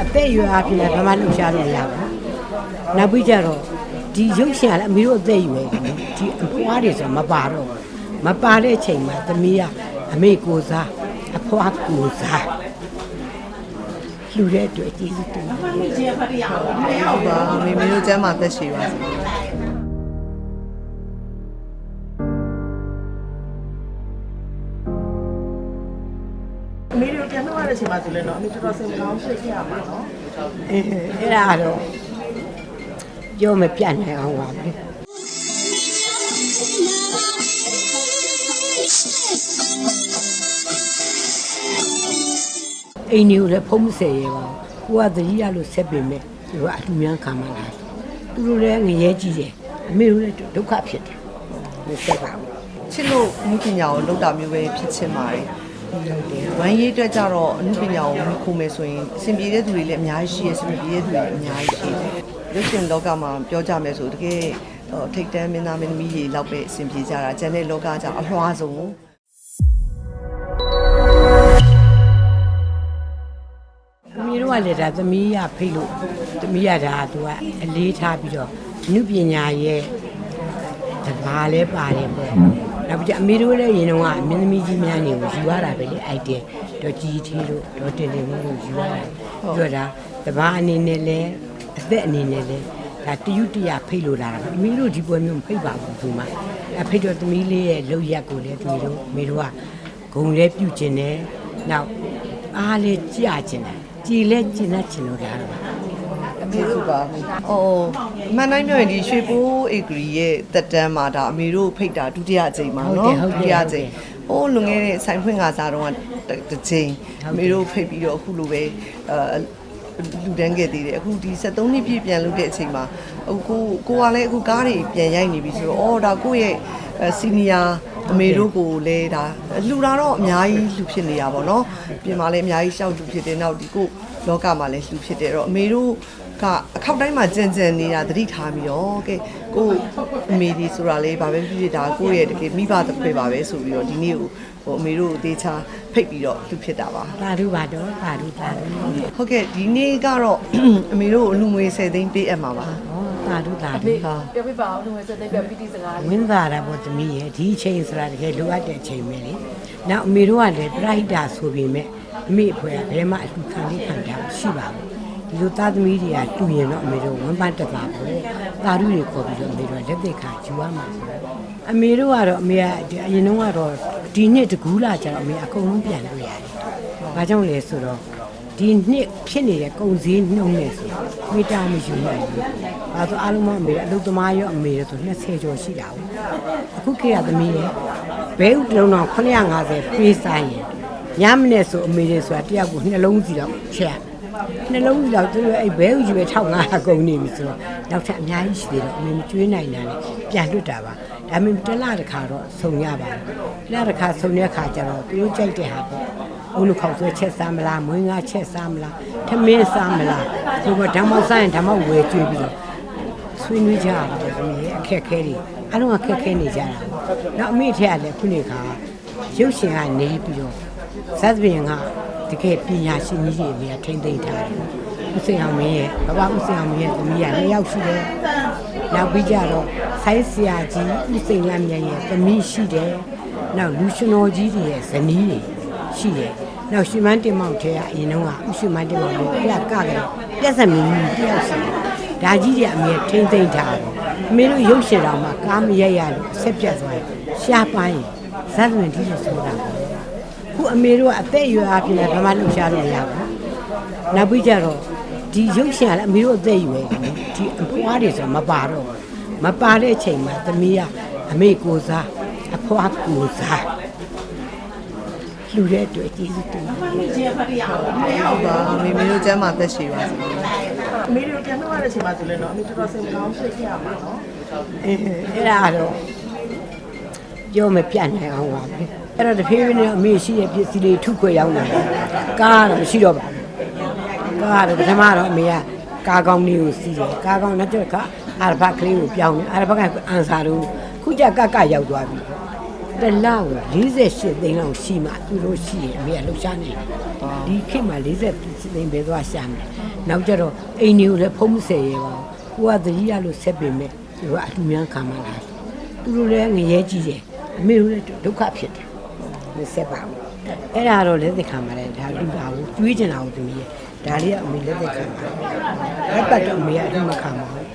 အသက်အရွယ်အပြင်လည်းဘာမှလှုပ်ရှားလို့မရဘူးနောက်ပြီးကြတော့ဒီရုပ်ရှင်ကလည်းအမေတို့အသက်အရွယ်ဒီအဖွားတွေဆိုမပါတော့ဘူးမပါတဲ့အချိန်မှာသမီးကအမေကိုစားအဖွားကိုစားလူတဲ့အတွက်ကျေးဇူးတင်ပါတယ်ဟုတ်ပါမေမေတို့ကျမ်းမာသက်ရှိပါစေ တို့ပြန်တော့ရတဲ့အချိန်မှာဆိုလဲတော့အမေတော်တော်စိတ်မကောင်းဖြစ်ခဲ့ရမှာနော်အဲအဲ့ဒါတော့ပြောမပြတ်နိုင်အောင်ပါပဲအိမ်ကြီးကိုလည်းဖုံးမဆယ်ရပါဘူးကိုကသတိရလို့ဆက်ပင်မဲ့သူကအလူများခံမလာသူတို့လည်းငရဲကြီးတယ်အမေတို့လည်းဒုက္ခဖြစ်တယ်မဆက်ပါဘူးချစ်လို့အမှုပညာကိုလုပ်တာမျိုးပဲဖြစ်ချင်ပါတယ် ဝမ်းရေးအတွက်ကြတော့အမှုပညာကိုမခုမယ်ဆိုရင်အဆင်ပြေတဲ့သူတွေလည်းအများကြီးရှိရယ်အဆင်မပြေတဲ့သူတွေလည်းအများကြီးရှိတယ်ရုပ်ရှင်လောကမှာပြောကြမယ်ဆိုတကယ်ဟိုထိတ်တန်းမင်းသားမင်းသမီးတွေလောက်ပဲအဆင်ပြေကြတာကျန်တဲ့လောကကြအလွှားဆုံးအမေတို့ကလည်းဒါသမီးရဖိတ်လို့သမီးရဒါသူကအလေးထားပြီးတော့နုပညာရဲ့တဘာလဲပါတယ်ပေါ့ နောက်ပြီးအမေတို့လည်းရင်တော့အမင်းသမီးကြီးများနေကိုယူရတာပဲလေအိုက်တယ်တော့ကြီးထီလို့တော့တင်တင်လို့ယူရတယ်ပြောတာတဘာအနေနဲ့လဲအသက်အနေနဲ့လဲဒါတယုတရဖိတ်လို့လာတာအမေတို့ဒီပွဲမျိုးမဖိတ်ပါဘူးသူမှအဖိတ်တော့သမီးလေးရဲ့လောက်ရက်ကိုလည်းသူတို့အမေတို့ကဂုံလဲပြုတ်ကျင်တယ်နောက်အားလဲကြာကျင်တယ်ကြည်လဲကျင်တတ်ကျင်လို့လာတော့ အမေစုပါ။အော်မှန်တိုင်းပြောရင်ဒီရွှေပိုးဧကရီရဲ့တက်တန်းမှာဒါအမေတို့ဖိတ်တာဒုတိယအကြိမ်ပါဟုတ်နော်တယ်ဟုတ်တယ် ဒုတိယအကြိမ်။ဟိုးလွန်ခဲ့တဲ့ဆိုင်ဖွင့်ကစားတော့တစ်ကြိမ်ဟုတ်တယ်အမေတို့ဖိတ်ပြီးတော့အခုလိုပဲအဲလူတန်းခဲ့သေးတယ်အခုဒီ73နှစ်ပြည့်ပြန်လုပ်တဲ့အချိန်မှာအခုကိုကိုကလည်းအခုကားတွေပြန်ရိုက်နေပြီဆိုတော့အော်ဒါကိုယ့်ရဲ့စီနီယာအမေတို့ကိုလည်းဒါလှူတာတော့အများကြီးလှူဖြစ်နေတာပေါ့နော်ပြင်မှာလည်းအများကြီးရှောက်လှူဖြစ်တယ်နောက်ဒီကို လောကမှာလည်းလှူဖြစ်တယ်အဲ့တော့အမေတို့ ကအခောက်တိုင်းမှာကြံကြံနေတာသတိထားပြီးတော့ကဲကိုအမေဒီဆိုတာလေဘာပဲဖြစ်ဖြစ်ဒါကိုယ့်ရဲ့တကယ်မိဘတစ်ခွေပါပဲဆိုပြီးတော့ဒီနေ့ကိုဟိုအမေတို့ဒေချာဖိတ်ပြီးတော့လှူဖြစ်တာပါပါရုပါတော့ပါရုပါတော့ဟုတ်ကဲ့ဒီနေ့ကတော့အမေတို့အလူငွေ10သိန်းပေးအပ်မှာပါဟောပါရုပါအမေတော့ပြောပြပါအောင်လို့စတဲ့ပြပီတီစကားဝင်းသာတာပေါ့သမီးရဲ့ဒီအချိန်ဆိုတာတကယ်လိုအပ်တဲ့အချိန်ပဲလေနောက်အမေတို့ကလည်းပြိုက်တာဆိုပေမဲ့အမေအဖွဲကဘယ်မှအလှခံလေးခံတာမရှိပါဘူး ဒီလိုသားသမီးတွေကတူရင်တော့အမေတို့ဝမ်းပန်းတက်တာပေါ့သာဓုတွေခေါ်ပြီးတော့အမေတို့ကလက်သက်ခါယူရမှာဆိုတော့အမေတို့ကတော့အမေကအရင်တုန်းကတော့ဒီနှစ်တကူးလာကြတော့အမေအကုန်လုံးပြန်လို့ရတယ်။ဘာကြောင့်လဲဆိုတော့ဒီနှစ်ဖြစ်နေတဲ့ကုန်စည်နှုံနဲ့ဆိုမိတာမယူနိုင်ဘူး။ဘာလို့အားလုံးမအမေအလုပ်သမားရောအမေရောဆို20ကျော်ရှိတာဘူး။အခုခေတ်ကသမီးရဲ့ဘဲဥတလုံးတော့950ပေးဆိုင်ရင်ညမနဲ့ဆိုအမေတွေဆိုတာတယောက်ကိုနှလုံးစီတော့ချက် နှလုံးစီတော့သူတို့အဲ့ဘဲဥကြီးပဲ1500ကုန်နေပြီဆိုတော့နောက်ထပ်အများကြီးရှိသေးတော့အမေမကျွေးနိုင်တာနဲ့ပြန်လွတ်တာပါဒါပေမဲ့တစ်လတစ်ခါတော့ဆုံရပါတယ်တစ်လတစ်ခါဆုံတဲ့အခါကျတော့သူတို့ကြိုက်တဲ့ဟာပေါ့အုံလို့ခေါက်ဆွဲချက်စားမလားမွေးငါချက်စားမလားထမင်းစားမလားဒီမှာဓမ္မောက်စားရင်ဓမ္မောက်ဝယ်ကျွေးပြီးတော့ဆွေးနွေးကြရပါတယ်ဒီအခက်အခဲတွေအလုံးအခက်အခဲနေကြတာ။နောက်အမိထက်ကလည်းခုနေခါရုပ်ရှင်ကနေပြီးတော့ဇက်ပင်က တကယ်ပညာရှင်ကြီးတွေအများထိမ့်သိမ့်ထားတယ်။ဦးစင်အောင်မင်းရဲ့ဘဘဦးစင်အောင်မင်းရဲ့သမီးကနှစ်ယောက်ရှိတယ်။နောက်ပြီးကြတော့ဆိုင်းဆရာကြီးဦးစိန်လမ်းမြတ်ရဲ့သမီးရှိတယ်။နောက်လူရှင်တော်ကြီးတွေရဲ့ဇနီးတွေရှိတယ်။နောက်ရှင်မန်းတင်မောင်ထဲကအရင်တော့ကဦးရှင်မန်းတင်မောင်ကိုပြကကြတယ်ပြက်စမင်းကြီးတယောက်ရှိတယ်။ဒါကြီးတွေအမေထိမ့်သိမ့်ထားတယ်အမေတို့ရုပ်ရှင်တော်မှာကားမရက်ရလို့ဆက်ပြတ်သွားရင်ရှားပိုင်းဇက်ဝင်ဒီလိုဆိုတာပေါ့ ခုအမေတို့ကအသက်အရွယ်အပြင်လည်းဘာမှလှုပ်ရှားလို့မရဘူးနောက်ပြီးကြတော့ဒီရုပ်ရှင်ကလည်းအမေတို့အသက်အရွယ်ဒီအဖွားတွေဆိုမပါတော့ဘူးမပါတဲ့အချိန်မှာသမီးကအမေကိုစားအဖွားကိုစားလူတဲ့အတွက်ကျေးဇူးတင်ပါတယ်အမေကြီးဖတ်ရအောင်ဟုတ်ပါမေမေတို့ကျမ်းမာသက်ရှိပါစေအမေတို့ပြန်တော့ရတဲ့အချိန်မှာဆိုလဲတော့အမေတော်တော်စိတ်မကောင်းဖြစ်ခဲ့ရမှာနော်အဲအဲ့ဒါတော့ပြောမပြတ်နိုင်အောင်ပါပဲ အဲ့တော့တဖြည်းဖြည်းနဲ့အမေရှိတဲ့ပစ္စည်းလေးထုခွေရောက်လာတယ်ကားကတော့မရှိတော့ပါဘူးကားကတော့ပထမတော့အမေကကားကောင်းလေးကိုစီးတယ်ကားကောင်းနောက်ကျတော့အာရဘကလေးကိုပြောင်းတယ်အာရဘကအန်ဆာတို့ခုကျကကရောက်သွားပြီတလောက်48သိန်းလောက်ရှိမှသူတို့ရှိရင်အမေကလှုပ်ရှားနေတယ်ဒီခေတ်မှာ40သိန်းပဲသွားရှာမယ်နောက်ကြတော့အိမ်တွေကိုလည်းဖုံးမဆယ်ရဲပါဘူးကိုကသတိရလို့ဆက်ပင်မဲ့သူကအလူများခံမလာသူတို့လည်းငရဲကြီးတယ်အမေတို့လည်းဒုက္ခဖြစ်တယ် မဆက်ပါဘူးအဲ့ဒါတော့လက်သက်ခံပါတယ်ဒါလူပါဘူးတွေးကျင်တာကိုသူကြီးဒါလေးကအမေလက်သက်ခံပါတယ်လက်ပတ်တော့အမေကအလူမခံပါဘူး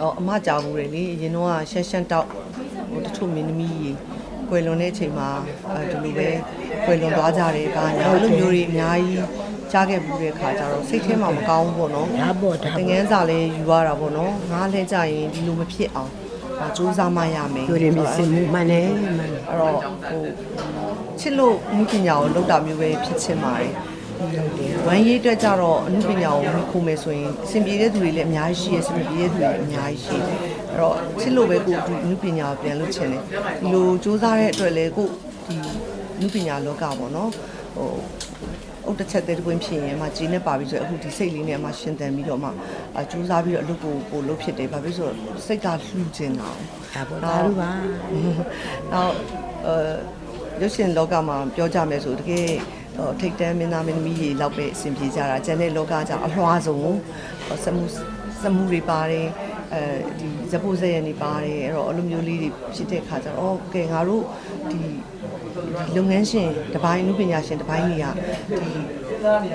အော်အမကြောက်ဘူးလေလေအရင်တော့ရှက်ရှက်တောက်ဟိုတချို့မင်းသမီးကြီးကွယ်လွန်တဲ့အချိန်မှာအဲဒီလိုပဲကွယ်လွန်သွားကြတယ်။ဒါညာအဲ့လိုမျိုးတွေအများကြီးကြားခဲ့ဘူးတဲ့ခါကျတော့စိတ်ထဲမှာမကောင်းဘူးပေါ့နော်ဒါပေါ့ဒါ။သင်ငန်းစာလည်းယူရတာပေါ့နော်။ငားလဲကြရင်ဒီလိုမဖြစ်အောင်ဒါ စူးစမ်းမှရမယ်တို့ရင်မြစင်မှုမှန်တယ်မှန်တယ်အဲ့တော့ဟိုချစ်လို့အမှုပညာကိုလောက်တာမျိုးပဲဖြစ်ချင်ပါတယ်။ဝမ်းရေးအတွက်ကြတော့အမှုပညာကိုမခုမယ်ဆိုရင်အဆင်ပြေတဲ့သူတွေလည်းအများကြီးရှိရဲ့အဆင်မပြေတဲ့သူတွေလည်းအများကြီးရှိတယ်။အဲ့တော့ချစ်လို့ပဲကိုဒီအမှုပညာကိုပြန်လုပ်ချင်တယ်။ဒီလိုစူးစမ်းတဲ့အတွက်လည်းကိုဒီအမှုပညာလောကပေါ့နော်။ဟို အုတ်တစ်ချက်သေးတစ်ပွင့်ဖြစ်ရင်အမှဂျင်းနဲ့ပါပြီးဆိုရင်အခုဒီစိတ်လေးနဲ့အမှရှင်းတန်ပြီးတော့မှအကြိုးစားပြီးတော့အလုပ်ကိုပို့လုပ်ဖြစ်တယ်။ဘာဖြစ်လို့လဲဆိုတော့စိတ်ကလှူချင်တာ။ဒါပေါ့ဒါလိုပါနောက်အဲရုပ်ရှင်လောကမှာပြောကြမယ်ဆိုတကယ်ဟိုထိတ်တန်းမင်းသားမင်းသမီးတွေလောက်ပဲအဆင်ပြေကြတာကျန်တဲ့လောကကြောင့်အလွှာဆုံးဟိုစမှုစမှုတွေပါတယ်အဲဒီဇပိုးဇက်ရနေပါတယ်အဲ့တော့အလိုမျိုးလေးတွေဖြစ်တဲ့ခါကျတော့အော်ကဲငါတို့ဒီဒီ လုပ်ငန်းရှင်တပိုင်းလူပညာရှင်တပိုင်းတွေကဒီ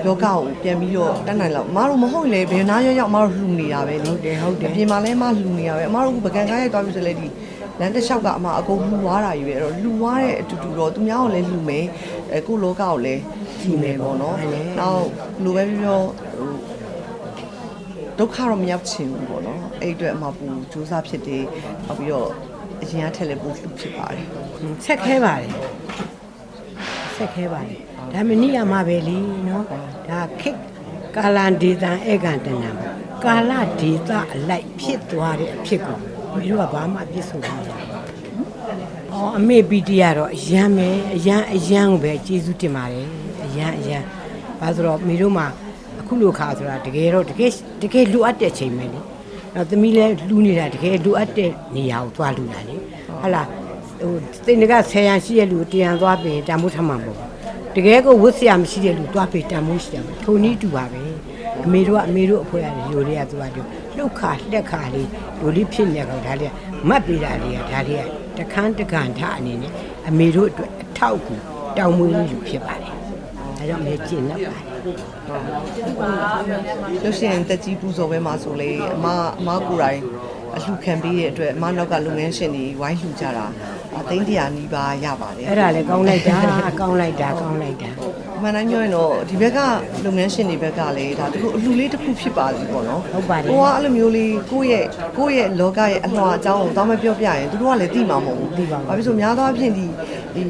လောကကိုပြန်ပြီးတော့တတ်နိုင်လောက်အမတို့မဟုတ်လေဘယ်နာရောက်ရောက်အမတို့လှူနေတာပဲလေဟုတ်တယ်ဟုတ်တယ်အပြင်မှာလည်းအမလှူနေတာပဲအမတို့ကပကံကားရိုက်သွားပြီဆိုလဲဒီလမ်းတစ်လျှောက်ကအမအကုန်လှူသွားတာကြီးပဲအဲ့တော့လှူသွားတဲ့အတူတူတော့သူများကိုလည်းလှူမယ်အဲကိုယ့်လောကကိုလည်းကြည့်မယ်ပေါ့နော်နောက်လိုပဲပြောဟိုဒုက္ခတော့မရောက်ချင်ဘူးပေါ့နော်အဲ့အတွက်အမပူစူးစမ်းဖြစ်တယ်နောက်ပြီးတော့အ ရင်ကထက်လည်းပိုလှူဖြစ်ပါတယ်ဆက်ခဲပါတယ်ဆက်ခဲပါတယ်ဒါမနိယမပဲလीနော်ဒါခိတ်ကာလန်ဒေတာဧကန်တဏံကာလဒေတာအလိုက်ဖြစ်သွားတဲ့အဖြစ်ကိုမင်းတို့ကဘာမှအပြစ်ဆိုလို့မရဘူး။အော်အမေပီတီကတော့အရန်ပဲအရန်အရန်ကိုပဲကျေးဇူးတင်ပါတယ်အရန်အရန်ဘာဆိုတော့မင်းတို့မှအခုလိုခါဆိုတာတကယ်တော့တကယ်တကယ်လိုအပ်တဲ့ချိန်ပဲလေ။ နောက်သမီးလည်းလူနေတာတကယ်လိုအပ်တဲ့နေရာကိုသွားလူတာလေ။ဟုတ်လားဟိုတိတ်ငကဆယ်ရန်ရှိတဲ့လူကိုတရန်သွားပြင်တန်မိုးထမှန်ပေါ့။တကယ်ကိုဝတ်ဆရာမရှိတဲ့လူသွားပြင်တန်မိုးရှိတယ်။ထုံနည်းတူပါပဲ။အမေတို့ကအမေတို့အဖွဲရတယ်ရိုလေးကသူကတို့လှုပ်ခါလက်ခါလေးရိုလေးဖြစ်နေကောင်ဒါလေးကမတ်ပေးတာလေးကဒါလေးကတခန်းတကန်ထအနေနဲ့အမေတို့အတွက်အထောက်အကူတောင်းမွေးလူဖြစ်ပါတယ်။ဒါကြောင့်အမေကျင့်တတ်ပါတယ် ရုပ်ရှင်တက်ကြီးပူဇော်ပွဲမှာဆိုလေအမအမကိုယ်တိုင်အလှခံပေးတဲ့အတွက်အမနောက်ကလုပ်ငန်းရှင်တွေဝိုင်းလှူကြတာအသိန်းတရာနီးပါးရပါတယ်။အဲ့ဒါလည်းကောင်းလိုက်တာကောင်းလိုက်တာကောင်းလိုက်တာ အမှန်တမ်းပြောရင်တော့ဒီဘက်ကလုပ်ငန်းရှင်တွေဘက်ကလည်းဒါတခုအလှလေးတစ်ခုဖြစ်ပါလိမ့်ပေါ့နော်ဟုတ်ပါတယ် ကိုကအဲ့လိုမျိုးလေးကိုယ့်ရဲ့ကိုယ့်ရဲ့လောကရဲ့အလှော်အကြောင်းကိုတောင်းမပြောပြရင်သူတို့ကလည်းသိမှာမဟုတ်ဘူးသိပါဘူး ဘာဖြစ်လို့များသောအားဖြင့်ဒီဒီ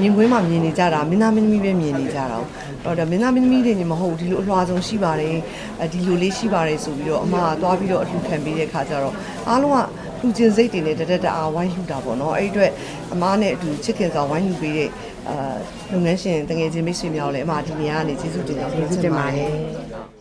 မြင်ကွင်းမှာမြင်နေကြတာမင်းသားမင်းသမီးပဲမြင်နေကြတာ။တော့ဒါမင်းသားမင်းသမီးတွေညမဟုတ်ဘူးဒီလိုအလှော်ဆုံးရှိပါတယ်အဲဒီလိုလေးရှိပါတယ်ဆိုပြီးတော့အမကသွားပြီးတော့အလှခံပေးတဲ့ခါကျတော့အားလုံးက လူချင်းစိတ်တွေနဲ့တတက်တအားဝိုင်းလှူတာပေါ့နော်အဲ့ဒီအတွက်အမနဲ့အတူချစ်ခင်စွာဝိုင်းလှူပေးတဲ့အာလုပ်ငန်းရှင်တငယ်ချင်းမိတ်ဆွေများကိုလည်းအမဒီနေရာကနေကျေးဇူးတင်ကြောင်းကျေးဇူးတင်ပါတယ်။